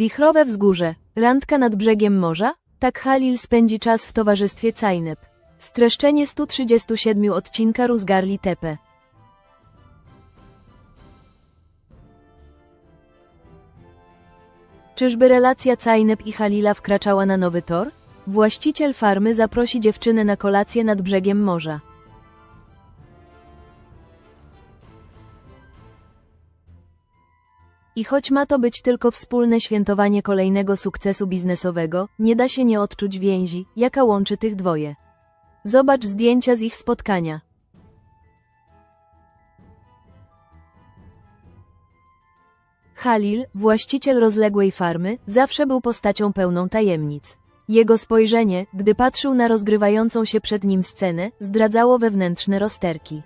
Wichrowe wzgórze, randka nad brzegiem morza? Tak Halil spędzi czas w towarzystwie Cajnep. Streszczenie 137 odcinka Ruzgarli Tepe. Czyżby relacja Cajnep i Halila wkraczała na nowy tor? Właściciel farmy zaprosi dziewczynę na kolację nad brzegiem morza. I choć ma to być tylko wspólne świętowanie kolejnego sukcesu biznesowego, nie da się nie odczuć więzi, jaka łączy tych dwoje. Zobacz zdjęcia z ich spotkania. Halil, właściciel rozległej farmy, zawsze był postacią pełną tajemnic. Jego spojrzenie, gdy patrzył na rozgrywającą się przed nim scenę, zdradzało wewnętrzne rozterki.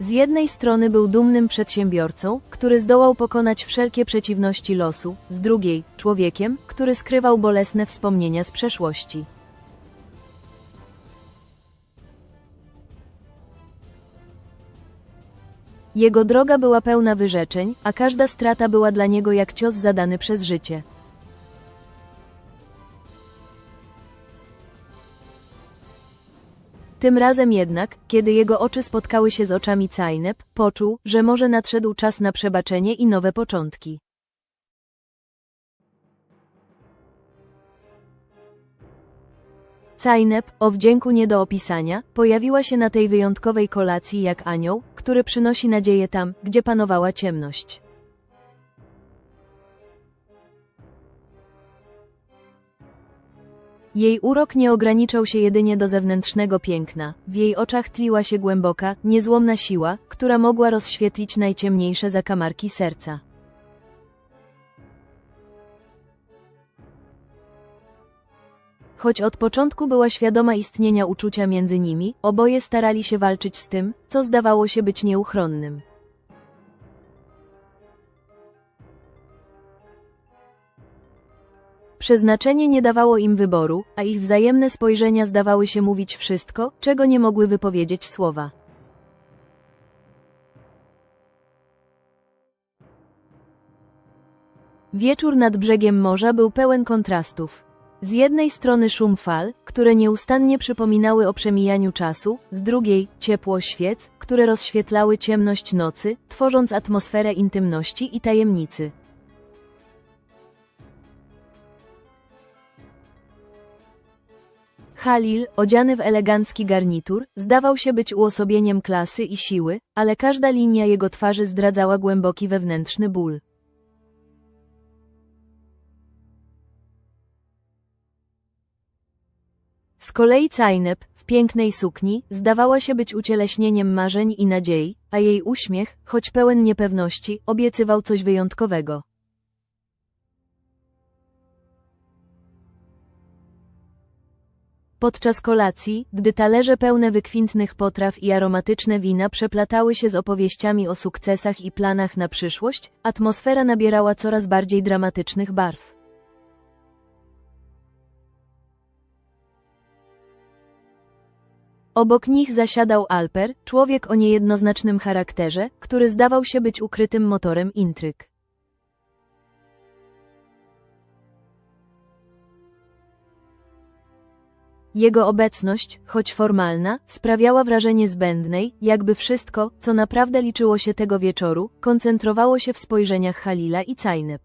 Z jednej strony był dumnym przedsiębiorcą, który zdołał pokonać wszelkie przeciwności losu, z drugiej człowiekiem, który skrywał bolesne wspomnienia z przeszłości. Jego droga była pełna wyrzeczeń, a każda strata była dla niego jak cios zadany przez życie. Tym razem jednak, kiedy jego oczy spotkały się z oczami Cajnep, poczuł, że może nadszedł czas na przebaczenie i nowe początki. Cajnep, o wdzięku nie do opisania, pojawiła się na tej wyjątkowej kolacji jak anioł, który przynosi nadzieję tam, gdzie panowała ciemność. Jej urok nie ograniczał się jedynie do zewnętrznego piękna, w jej oczach tliła się głęboka, niezłomna siła, która mogła rozświetlić najciemniejsze zakamarki serca. Choć od początku była świadoma istnienia uczucia między nimi, oboje starali się walczyć z tym, co zdawało się być nieuchronnym. Przeznaczenie nie dawało im wyboru, a ich wzajemne spojrzenia zdawały się mówić wszystko, czego nie mogły wypowiedzieć słowa. Wieczór nad brzegiem morza był pełen kontrastów. Z jednej strony szum fal, które nieustannie przypominały o przemijaniu czasu, z drugiej ciepło świec, które rozświetlały ciemność nocy, tworząc atmosferę intymności i tajemnicy. Halil, odziany w elegancki garnitur, zdawał się być uosobieniem klasy i siły, ale każda linia jego twarzy zdradzała głęboki wewnętrzny ból. Z kolei Cajnep, w pięknej sukni, zdawała się być ucieleśnieniem marzeń i nadziei, a jej uśmiech, choć pełen niepewności, obiecywał coś wyjątkowego. Podczas kolacji, gdy talerze pełne wykwintnych potraw i aromatyczne wina przeplatały się z opowieściami o sukcesach i planach na przyszłość, atmosfera nabierała coraz bardziej dramatycznych barw. Obok nich zasiadał Alper, człowiek o niejednoznacznym charakterze, który zdawał się być ukrytym motorem intryg. Jego obecność, choć formalna, sprawiała wrażenie zbędnej, jakby wszystko, co naprawdę liczyło się tego wieczoru, koncentrowało się w spojrzeniach Halila i Cajnep.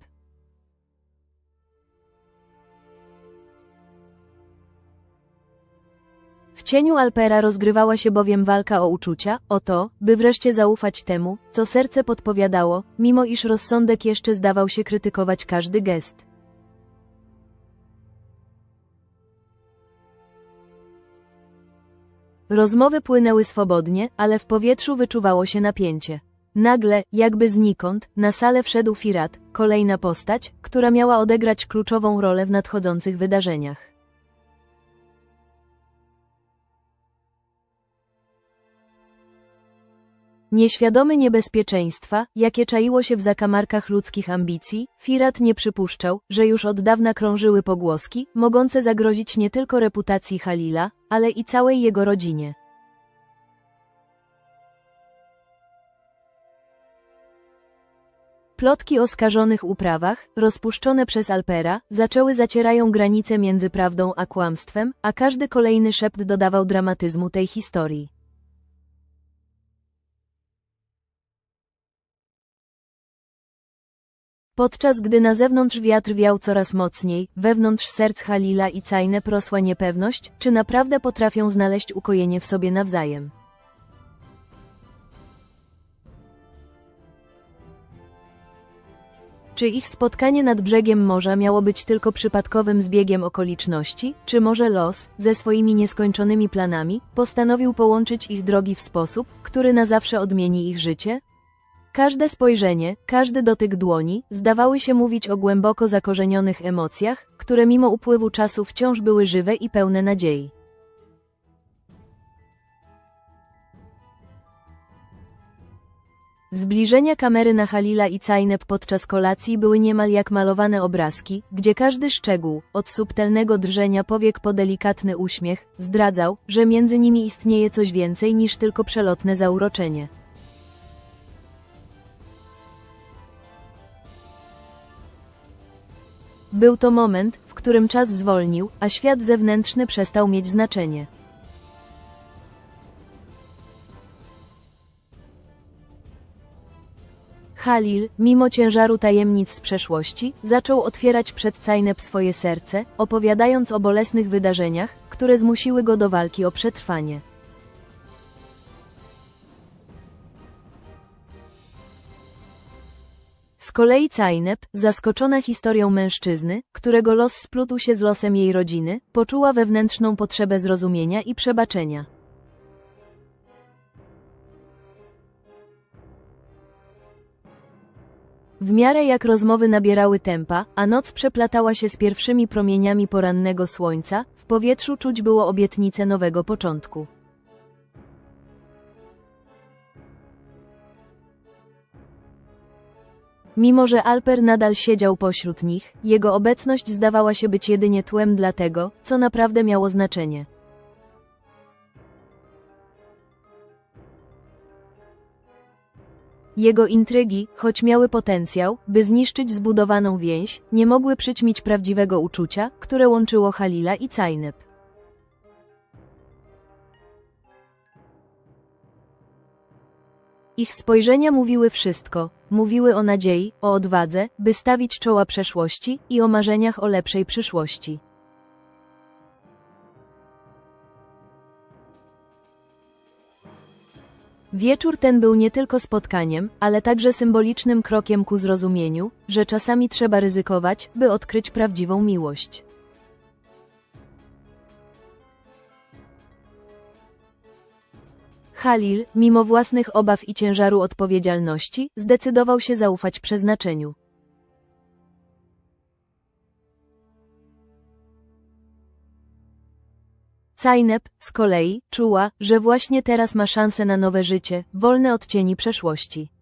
W cieniu Alpera rozgrywała się bowiem walka o uczucia, o to, by wreszcie zaufać temu, co serce podpowiadało, mimo iż rozsądek jeszcze zdawał się krytykować każdy gest. Rozmowy płynęły swobodnie, ale w powietrzu wyczuwało się napięcie. Nagle, jakby znikąd, na salę wszedł Firat, kolejna postać, która miała odegrać kluczową rolę w nadchodzących wydarzeniach. Nieświadomy niebezpieczeństwa, jakie czaiło się w zakamarkach ludzkich ambicji, Firat nie przypuszczał, że już od dawna krążyły pogłoski, mogące zagrozić nie tylko reputacji Halila, ale i całej jego rodzinie. Plotki o skażonych uprawach, rozpuszczone przez Alpera, zaczęły zacierają granice między prawdą a kłamstwem, a każdy kolejny szept dodawał dramatyzmu tej historii. Podczas gdy na zewnątrz wiatr wiał coraz mocniej, wewnątrz serc Halila i Cajne prosła niepewność, czy naprawdę potrafią znaleźć ukojenie w sobie nawzajem. Czy ich spotkanie nad brzegiem morza miało być tylko przypadkowym zbiegiem okoliczności, czy może los, ze swoimi nieskończonymi planami, postanowił połączyć ich drogi w sposób, który na zawsze odmieni ich życie? Każde spojrzenie, każdy dotyk dłoni, zdawały się mówić o głęboko zakorzenionych emocjach, które mimo upływu czasu wciąż były żywe i pełne nadziei. Zbliżenia kamery na Halila i Cajnep podczas kolacji były niemal jak malowane obrazki, gdzie każdy szczegół, od subtelnego drżenia powiek po delikatny uśmiech, zdradzał, że między nimi istnieje coś więcej niż tylko przelotne zauroczenie. Był to moment, w którym czas zwolnił, a świat zewnętrzny przestał mieć znaczenie. Halil, mimo ciężaru tajemnic z przeszłości, zaczął otwierać przed Cajnep swoje serce, opowiadając o bolesnych wydarzeniach, które zmusiły go do walki o przetrwanie. Z kolei Cajnep, zaskoczona historią mężczyzny, którego los splótł się z losem jej rodziny, poczuła wewnętrzną potrzebę zrozumienia i przebaczenia. W miarę jak rozmowy nabierały tempa, a noc przeplatała się z pierwszymi promieniami porannego słońca, w powietrzu czuć było obietnicę nowego początku. Mimo że Alper nadal siedział pośród nich, jego obecność zdawała się być jedynie tłem dla tego, co naprawdę miało znaczenie. Jego intrygi, choć miały potencjał, by zniszczyć zbudowaną więź, nie mogły przyćmić prawdziwego uczucia, które łączyło Halila i Cajnep. Ich spojrzenia mówiły wszystko, mówiły o nadziei, o odwadze, by stawić czoła przeszłości i o marzeniach o lepszej przyszłości. Wieczór ten był nie tylko spotkaniem, ale także symbolicznym krokiem ku zrozumieniu, że czasami trzeba ryzykować, by odkryć prawdziwą miłość. Halil, mimo własnych obaw i ciężaru odpowiedzialności, zdecydował się zaufać przeznaczeniu. Cajnep, z kolei, czuła, że właśnie teraz ma szansę na nowe życie, wolne od cieni przeszłości.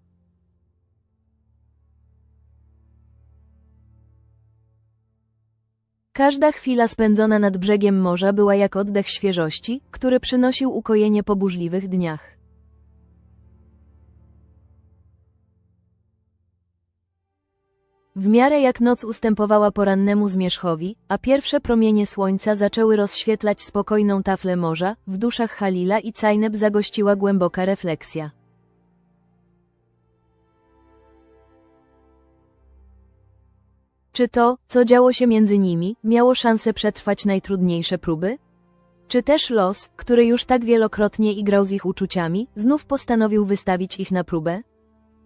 Każda chwila spędzona nad brzegiem morza była jak oddech świeżości, który przynosił ukojenie po burzliwych dniach. W miarę jak noc ustępowała porannemu zmierzchowi, a pierwsze promienie słońca zaczęły rozświetlać spokojną taflę morza, w duszach Halila i Cajneb zagościła głęboka refleksja. Czy to, co działo się między nimi, miało szansę przetrwać najtrudniejsze próby? Czy też los, który już tak wielokrotnie igrał z ich uczuciami, znów postanowił wystawić ich na próbę?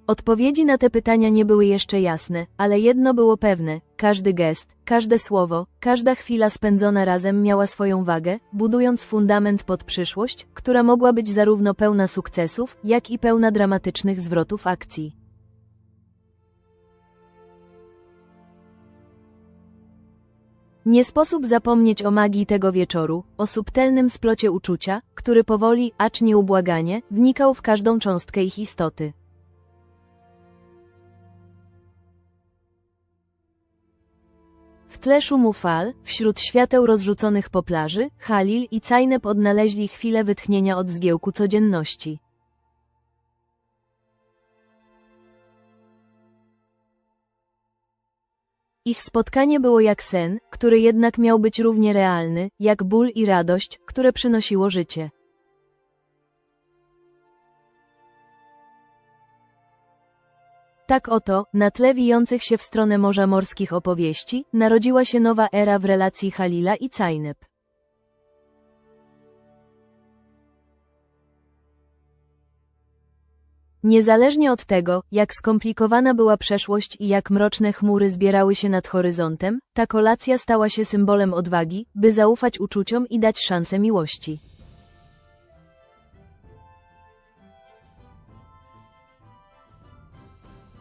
Odpowiedzi na te pytania nie były jeszcze jasne, ale jedno było pewne, każdy gest, każde słowo, każda chwila spędzona razem miała swoją wagę, budując fundament pod przyszłość, która mogła być zarówno pełna sukcesów, jak i pełna dramatycznych zwrotów akcji. Nie sposób zapomnieć o magii tego wieczoru, o subtelnym splocie uczucia, który powoli, acz nieubłaganie, wnikał w każdą cząstkę ich istoty. W tle szumu fal, wśród świateł rozrzuconych po plaży, Halil i Cajnep odnaleźli chwilę wytchnienia od zgiełku codzienności. Ich spotkanie było jak sen, który jednak miał być równie realny, jak ból i radość, które przynosiło życie. Tak oto, na tle wijących się w stronę morza morskich opowieści, narodziła się nowa era w relacji Halila i Cajnep. Niezależnie od tego, jak skomplikowana była przeszłość i jak mroczne chmury zbierały się nad horyzontem, ta kolacja stała się symbolem odwagi, by zaufać uczuciom i dać szansę miłości.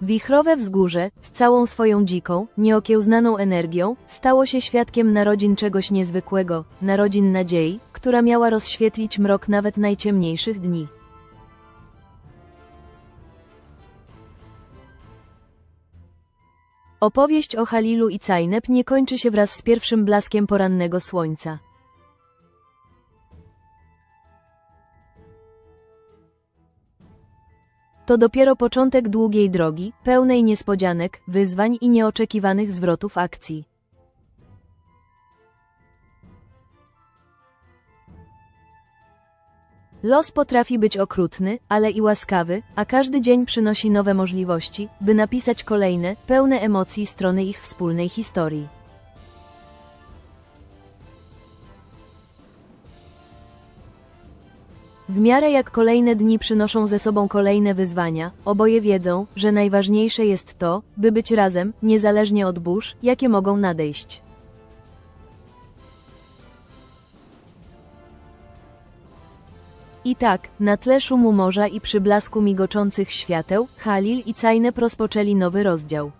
Wichrowe wzgórze, z całą swoją dziką, nieokiełznaną energią, stało się świadkiem narodzin czegoś niezwykłego, narodzin nadziei, która miała rozświetlić mrok nawet najciemniejszych dni. Opowieść o Halilu i Cajnep nie kończy się wraz z pierwszym blaskiem porannego słońca. To dopiero początek długiej drogi, pełnej niespodzianek, wyzwań i nieoczekiwanych zwrotów akcji. Los potrafi być okrutny, ale i łaskawy, a każdy dzień przynosi nowe możliwości, by napisać kolejne, pełne emocji strony ich wspólnej historii. W miarę jak kolejne dni przynoszą ze sobą kolejne wyzwania, oboje wiedzą, że najważniejsze jest to, by być razem, niezależnie od burz, jakie mogą nadejść. I tak, na tle szumu morza i przyblasku migoczących świateł, Halil i Cajnep rozpoczęli nowy rozdział.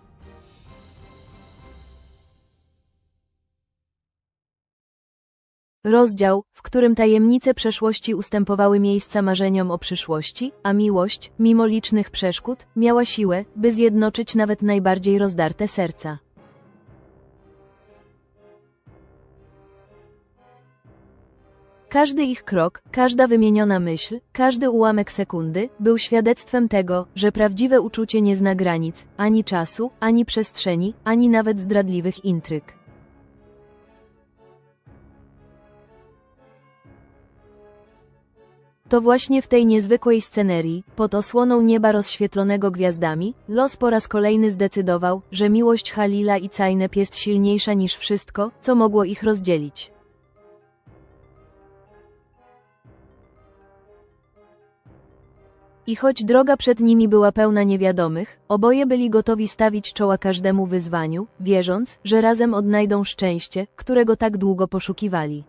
Rozdział, w którym tajemnice przeszłości ustępowały miejsca marzeniom o przyszłości, a miłość, mimo licznych przeszkód, miała siłę, by zjednoczyć nawet najbardziej rozdarte serca. Każdy ich krok, każda wymieniona myśl, każdy ułamek sekundy był świadectwem tego, że prawdziwe uczucie nie zna granic, ani czasu, ani przestrzeni, ani nawet zdradliwych intryg. To właśnie w tej niezwykłej scenerii, pod osłoną nieba rozświetlonego gwiazdami, los po raz kolejny zdecydował, że miłość Halila i Cajnep jest silniejsza niż wszystko, co mogło ich rozdzielić. I choć droga przed nimi była pełna niewiadomych, oboje byli gotowi stawić czoła każdemu wyzwaniu, wierząc, że razem odnajdą szczęście, którego tak długo poszukiwali.